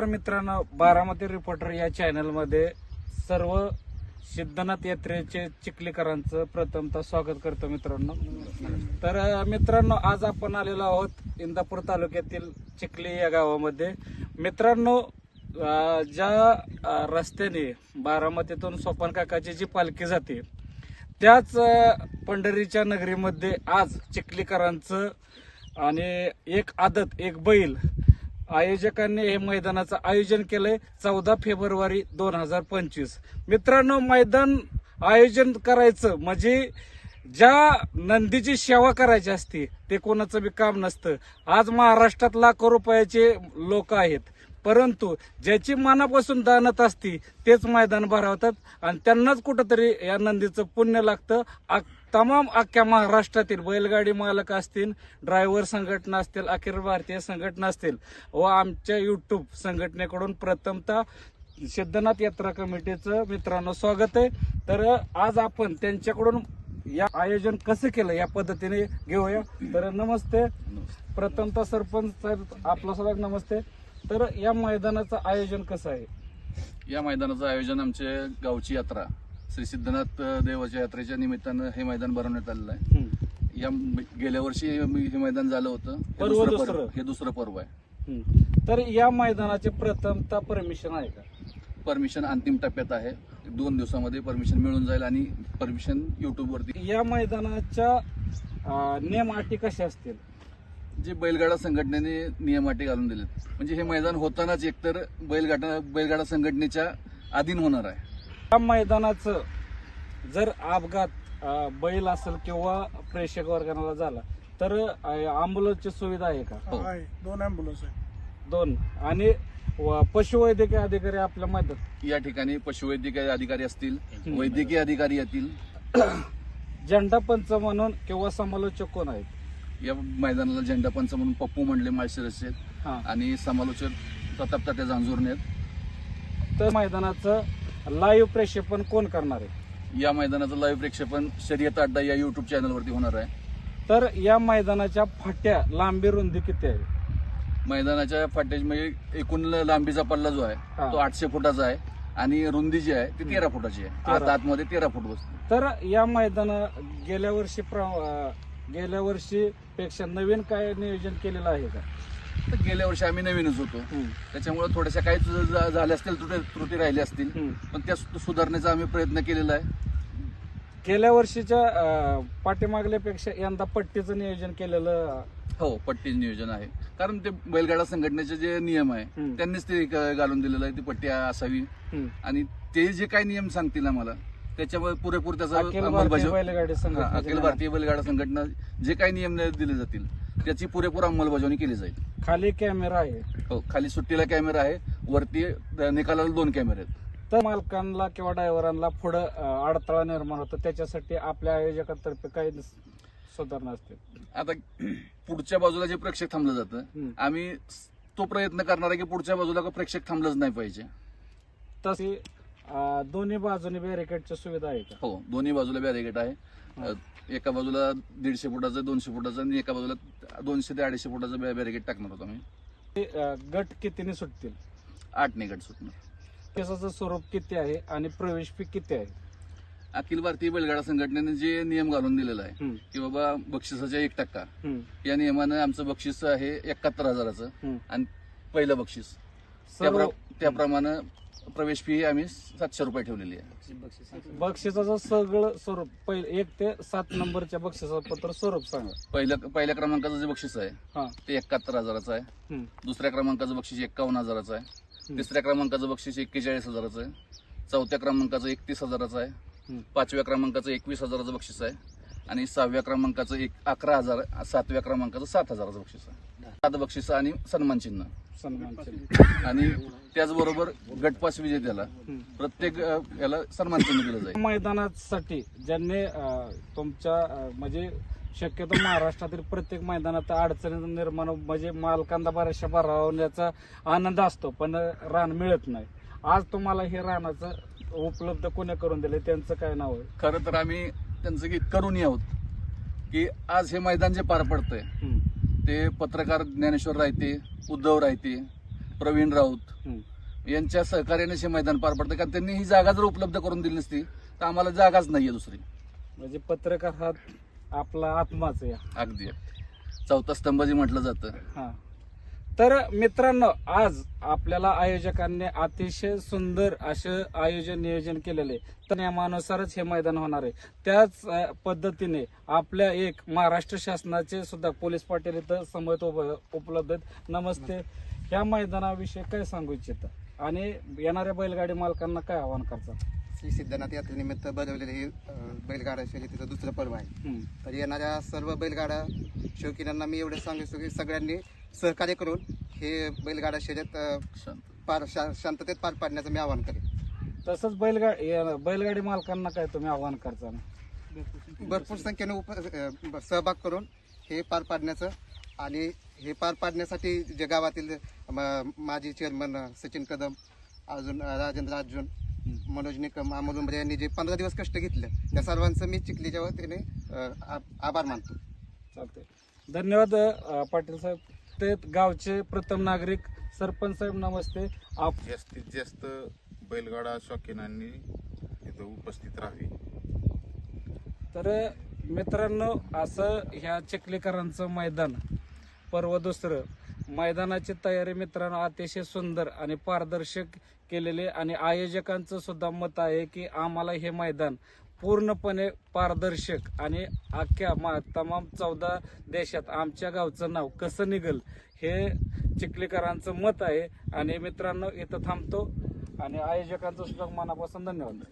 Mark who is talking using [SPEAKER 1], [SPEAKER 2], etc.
[SPEAKER 1] नमस्कार मित्रांनो बारामती रिपोर्टर या चॅनलमध्ये सर्व सिद्धनाथ यात्रेचे चिखलीकरांचं प्रथमतः स्वागत करतो मित्रांनो. तर मित्रांनो आज आपण आलेलो आहोत इंदापूर तालुक्यातील चिखली या गावामध्ये. मित्रांनो ज्या रस्त्याने बारामतीतून सोपान काकाची जी पालखी जाते त्याच पंढरीच्या नगरीमध्ये आज चिखलीकरांचं आणि एक आदत एक बैल आयोजकांनी हे मैदानाचं आयोजन केलंय चौदा फेब्रुवारी दोन हजार पंचवीस. मित्रांनो मैदान आयोजन करायचं म्हणजे ज्या नंदीची सेवा करायची असते ते कोणाचं बी काम नसतं. आज महाराष्ट्रात लाखो रुपयाचे लोक आहेत. परंतु ज्याची मनापासून दानत असती तेच मैदान भरवतात आणि त्यांनाच कुठंतरी या नंदीचं पुण्य लागतं. आ- तमाम अख्ख्या महाराष्ट्रातील बैलगाडी मालक असतील ड्रायव्हर संघटना असतील अखिल भारतीय संघटना असतील व आमच्या युट्यूब संघटनेकडून प्रथमतः सिद्धनाथ यात्रा कमिटीचं मित्रांनो स्वागत आहे. तर आज आपण त्यांच्याकडून या आयोजन कसं केलं या पद्धतीने घेऊया. तर नमस्ते. प्रथमतः सरपंच साहेब आपलं सगळ्यात नमस्ते. तर या मैदानाचं आयोजन कसं आहे?
[SPEAKER 2] या मैदानाचं आयोजन आमचे गावची यात्रा. श्री सिद्धनाथ देवाच्या यात्रेच्या निमित्तानं हे मैदान भरवण्यात आलेलं आहे. या गेल्या वर्षी हे मैदान झालं होतं. हे
[SPEAKER 1] पर्व
[SPEAKER 2] दुसरं
[SPEAKER 1] दुसरं.
[SPEAKER 2] पर्व हे दुसरं पर्व आहे.
[SPEAKER 1] हम्म. तर या मैदानाचे प्रथमतः परमिशन आहे का?
[SPEAKER 2] परमिशन अंतिम टप्प्यात आहे. दोन दिवसामध्ये परमिशन मिळून जाईल आणि परमिशन युट्यूब वरती
[SPEAKER 1] या मैदानाच्या अं, नियम अटी कशा असतील?
[SPEAKER 2] जे बैलगाडा संघटनेने नियम अटी घालून दिलेत. म्हणजे हे मैदान होतानाच एकतर बैलगाडा बैलगाडा संघटनेच्या अधीन होणार आहे.
[SPEAKER 1] या मैदानाचं जर अपघात बैल असेल किंवा प्रेक्षक वर्गाला झाला तर अँब्युलन्सची सुविधा आहे का?
[SPEAKER 2] हो.
[SPEAKER 3] आहे. दोन अँब्युलन्स आहे.
[SPEAKER 1] दोन. आणि व- पशुवैद्यकीय अधिकारी आपल्या मैदान
[SPEAKER 2] या ठिकाणी पशुवैद्यकीय अधिकारी असतील. वैद्यकीय अधिकारी येतील.
[SPEAKER 1] झेंडा पंच म्हणून किंवा समालोचक कोण आहेत?
[SPEAKER 2] या मैदानाला झेंडा पंच म्हणून पप्पू मंडले माळशिरसचे आहेत.
[SPEAKER 1] हा.
[SPEAKER 2] आणि समालोचक प्रताप तात्या जांजूरने आहेत.
[SPEAKER 1] तर मैदानाचं लाईव्ह प्रक्षेपण कोण करणार आहे?
[SPEAKER 2] या मैदानाचं लाईव्ह प्रेक्षेपण शर्यत अड्डा या युट्यूब चॅनलवरती होणार आहे.
[SPEAKER 1] तर या मैदानाच्या फाट्या लांबी रुंदी किती आहे?
[SPEAKER 2] मैदानाच्या फाटेज म्हणजे एकूण लांबीचा पल्ला जो
[SPEAKER 1] हा.
[SPEAKER 2] आहे तो आठशे फुटाचा आहे आणि रुंदी जी आहे ती तेरा फुटाची आहे.
[SPEAKER 1] तेरा.
[SPEAKER 2] आत आतमध्ये तेरा फूट बसते.
[SPEAKER 1] तर या मैदान गेल्या वर्षी प्र- अं, गेल्या वर्षी पेक्षा नवीन काय नियोजन केलेलं आहे का?
[SPEAKER 2] तर गेल्या वर्षी आम्ही नवीनच होतो त्याच्यामुळे थोड्याशा काही झाल्या असतील त्रुटी राहिल्या असतील. पण त्या सुधारण्याचा आम्ही प्रयत्न केलेला आहे
[SPEAKER 1] गेल्या वर्षीच्या पाठीमागल्यापेक्षा यंदा पट्टीचं नियोजन केलेलं
[SPEAKER 2] हो पट्टी नियोजन आहे कारण ते बैलगाडा संघटनेचे जे नियम आहे. त्यांनीच ते घालून दिलेलं आहे ती पट्टी असावी. आणि ते जे काही नियम सांगतील आम्हाला त्याच्यावर पुरेपूर त्याचा
[SPEAKER 1] अखिल. भारतीय बैलगाडा
[SPEAKER 2] संघटना जे काही नियम दिले जातील त्याची पुरेपूर अंमलबजावणी केली जाईल.
[SPEAKER 1] खाली कॅमेरा आहे.
[SPEAKER 2] हो खाली सुट्टीला कॅमेरा आहे. वरती निकालाला दोन कॅमेरे आहेत.
[SPEAKER 1] तर मालकांना किंवा ड्रायव्हरांना पुढं अं, अडथळा निर्माण होतो. त्याच्यासाठी आपल्या आयोजकांतर्फे काही सुधारणा असते
[SPEAKER 2] आता पुढच्या बाजूला जे प्रेक्षक थांबलं जातं
[SPEAKER 1] हम्म.
[SPEAKER 2] आम्ही तो प्रयत्न करणार आहे की पुढच्या बाजूला प्रेक्षक थांबलंच नाही पाहिजे.
[SPEAKER 1] तशी अं, दोन्ही बाजूनी बॅरिकेडची सुविधा आहे का?
[SPEAKER 2] हो दोन्ही बाजूला बॅरिगेट आहे. अ, एका बाजूला दीडशे फुटाचं दोनशे फुटाचं आणि एका बाजूला दोनशे ते अडीचशे फुटाचं बॅरिगेट टाकणार होतो आम्ही.
[SPEAKER 1] ते, अं, गट कितीने सुटतील?
[SPEAKER 2] आठ निकट सुटणार.
[SPEAKER 1] केसाचं स्वरूप किती आहे आणि प्रवेश फी किती आहे?
[SPEAKER 2] अखिल भारतीय बैलगाडा संघटनेने जे नियम घालून दिलेला आहे
[SPEAKER 1] हम्म,
[SPEAKER 2] की बाबा बक्षिसाच्या एक टक्का.
[SPEAKER 1] हम्म,
[SPEAKER 2] या नियमानं आमचं बक्षीस आहे एकाहत्तर हजाराचं
[SPEAKER 1] हम्म.
[SPEAKER 2] आणि पहिलं बक्षीस.
[SPEAKER 1] सर्व
[SPEAKER 2] त्याप्र- त्याप्रमाणे प्रवेश फी आम्ही सातशे रुपये ठेवलेली आहे.
[SPEAKER 1] बक्षिसाचं सगळं स्वरूप. पहिले एक ते सात नंबरच्या बक्षिसाचं पत्र स्वरूप सांगा.
[SPEAKER 2] पहिल्या पहिल्या क्रमांकाचं जे बक्षीस आहे
[SPEAKER 1] हा.
[SPEAKER 2] ते एकाहत्तर हजाराचं आहे.
[SPEAKER 1] हम्म,
[SPEAKER 2] दुसऱ्या क्रमांकाचं बक्षीस एक्कावन्न हजाराचं आहे. तिसऱ्या क्रमांकाचं बक्षीस एक्केचाळीस हजाराचं आहे. चौथ्या क्रमांकाचं एकतीस हजाराचं आहे.
[SPEAKER 1] हम्म.
[SPEAKER 2] पाचव्या क्रमांकाचं एकवीस हजाराचं बक्षीस आहे. आणि सहाव्या क्रमांकाचं एक अकरा हजार सातव्या क्रमांकाचं सात हजाराचं बक्षीस आहे. सात बक्षीस आणि सन्मान चिन्ह.
[SPEAKER 1] सन्मान चिन्ह.
[SPEAKER 2] आणि त्याचबरोबर गटपास विजेत्याला. प्रत्येक याला सन्मान चिन्ह दिलं जाईल
[SPEAKER 1] मैदानासाठी ज्यांनी अं, तुमच्या अं, म्हणजे शक्यतो महाराष्ट्रातील प्रत्येक मैदानात अडचणी निर्माण म्हणजे मालकांना बऱ्याचशा भरावण्याचा आनंद असतो पण रान मिळत नाही आज तुम्हाला हे रानाचं उपलब्ध कोणी करून दिले त्यांचं काय नाव आहे
[SPEAKER 2] खरं तर आम्ही त्यांचं की करून आहोत की आज हे मैदान जे पार पडतंय. ते पत्रकार ज्ञानेश्वर रायते उद्धव रायते प्रवीण राऊत. यांच्या सहकार्याने हे मैदान पार पडतं. कारण त्यांनी ही जागा जर उपलब्ध करून दिली नसती तर आम्हाला जागाच नाहीये दुसरी.
[SPEAKER 1] म्हणजे पत्रकार हा आपला आत्माच आहे.
[SPEAKER 2] अगदी. चौथा स्तंभ जे म्हटलं जातं
[SPEAKER 1] हा. तर मित्रांनो आज आपल्याला आयोजकांनी अतिशय सुंदर असं आयोजन नियोजन केलेले तर नियमानुसारच हे मैदान होणार आहे. त्याच पद्धतीने आपल्या एक महाराष्ट्र शासनाचे सुद्धा पोलीस पाटील इथं समोर उभ- उपलब्ध आहेत. नमस्ते. ह्या मैदानाविषयी काय सांगू इच्छिता? आणि येणाऱ्या बैलगाडी मालकांना काय आवाहन करता?
[SPEAKER 4] श्री सिद्धनाथ यात्रेनिमित्त बनवलेले हे बैलगाडा शर्यतीचं दुसरं पर्व आहे. तर येणाऱ्या सर्व बैलगाडा शौकीनांना मी एवढे सांगू की सगळ्यांनी सहकार्य करून हे बैलगाडा शर्यत अं, पार शा- शांततेत पार पाडण्याचं मी आवाहन करेन.
[SPEAKER 1] तसंच बैलगाडी बैलगाडी मालकांना काय तुम्ही आवाहन करता?
[SPEAKER 4] भरपूर संख्येने उप अं, सहभाग करून हे पार पाडण्याचं आणि हे पार पाडण्यासाठी जे गावातील म- माजी चेअरमन सचिन कदम अजून अं, राजेंद्र अर्जुन मनोज निकम अमोल उंबरे यांनी जे पंधरा दिवस कष्ट घेतले त्या सर्वांचं मी चिखलीच्या वतीने अं, आ- आभार मानतो.
[SPEAKER 1] चालते धन्यवाद अ, पाटील साहेब. ते गावचे प्रथम नागरिक सरपंच साहेब नमस्ते. आप
[SPEAKER 5] जास्तीत जास्त बैलगाडा शौकीनांनी इथं उपस्थित राहावे.
[SPEAKER 1] तर मित्रांनो असं ह्या चिखलीकरांचं मैदान पर्व दुसरं. मैदानाची तयारी मित्रांनो अतिशय सुंदर आणि पारदर्शक केलेले आणि आयोजकांचं सुद्धा मत आहे की आम्हाला हे मैदान पूर्णपणे पारदर्शक आणि अख्ख्या मा तमाम चौदा देशात आमच्या गावचं नाव कसं निघल हे चिखलीकरांचं मत आहे. आणि मित्रांनो इथं थांबतो. आणि आयोजकांचं सुद्धा मनापासून धन्यवाद.